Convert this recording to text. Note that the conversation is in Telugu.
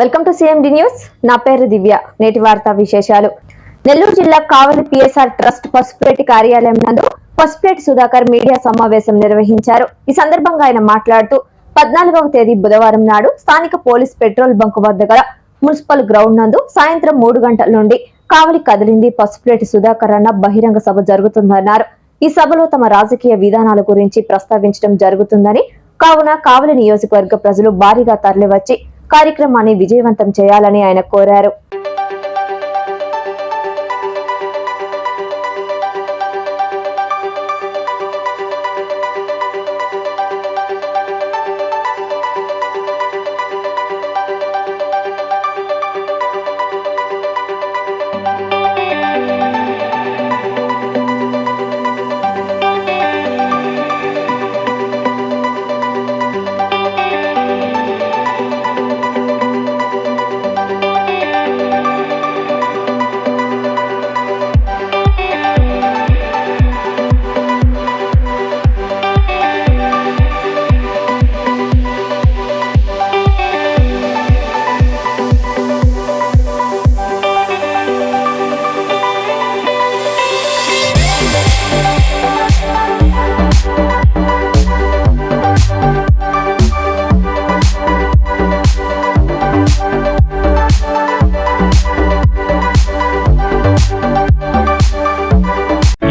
Welcome to CMD news నా పేరు దివ్య. నేటి వార్తా విశేషాలు. నెల్లూరు జిల్లా కావలి పిఎస్ఆర్ ట్రస్ట్ పసుపులేటి కార్యాలయం నందు పసుపులేటి సుధాకర్ మీడియా సమావేశం నిర్వహించారు. ఈ సందర్భంగా ఆయన మాట్లాడుతూ పద్నాలుగవ తేదీ బుధవారం నాడు స్థానిక పోలీస్ పెట్రోల్ బంక్ వద్ద గల మున్సిపల్ గ్రౌండ్ నందు సాయంత్రం మూడు గంటల నుండి కావలి కదిలింది పసుపులేటి సుధాకర్ అన్న బహిరంగ సభ జరుగుతుందన్నారు. ఈ సభలో తమ రాజకీయ విధానాల గురించి ప్రస్తావించడం జరుగుతుందని కావున కావలి నియోజకవర్గ ప్రజలు భారీగా తరలివచ్చి కార్యక్రమాన్ని విజయవంతం చేయాలని ఆయన కోరారు.